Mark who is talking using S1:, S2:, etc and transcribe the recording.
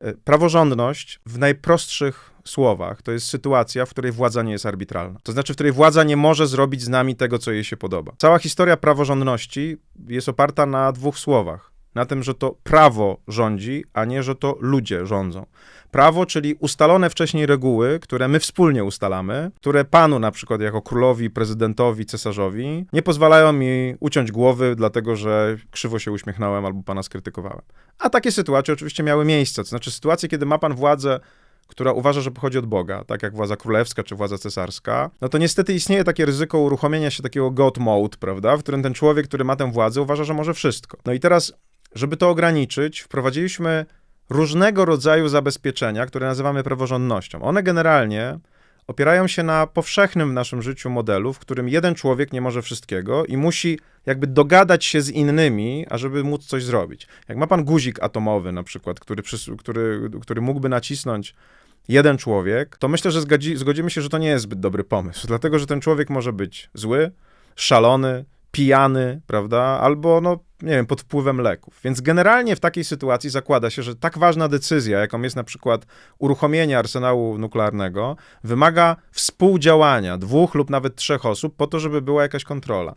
S1: E, Praworządność w najprostszych słowach to jest sytuacja, w której władza nie jest arbitralna. To znaczy, w której władza nie może zrobić z nami tego, co jej się podoba. Cała historia praworządności jest oparta na dwóch słowach. Na tym, że to prawo rządzi, a nie, że to ludzie rządzą. Prawo, czyli ustalone wcześniej reguły, które my wspólnie ustalamy, które panu na przykład jako królowi, prezydentowi, cesarzowi nie pozwalają mi uciąć głowy, dlatego że krzywo się uśmiechnąłem albo pana skrytykowałem. A takie sytuacje oczywiście miały miejsce. To znaczy sytuacje, kiedy ma pan władzę, która uważa, że pochodzi od Boga, tak jak władza królewska czy władza cesarska, no to niestety istnieje takie ryzyko uruchomienia się takiego God mode, prawda, w którym ten człowiek, który ma tę władzę, uważa, że może wszystko. No i teraz, żeby to ograniczyć, wprowadziliśmy różnego rodzaju zabezpieczenia, które nazywamy praworządnością. One generalnie opierają się na powszechnym w naszym życiu modelu, w którym jeden człowiek nie może wszystkiego i musi jakby dogadać się z innymi, ażeby móc coś zrobić. Jak ma pan guzik atomowy na przykład, który, który, który mógłby nacisnąć jeden człowiek, to myślę, że zgodzi, zgodzimy się, że to nie jest zbyt dobry pomysł, dlatego że ten człowiek może być zły, szalony, pijany, prawda, albo no, nie wiem, pod wpływem leków. Więc generalnie w takiej sytuacji zakłada się, że tak ważna decyzja, jaką jest na przykład uruchomienie arsenału nuklearnego, wymaga współdziałania dwóch lub nawet trzech osób po to, żeby była jakaś kontrola.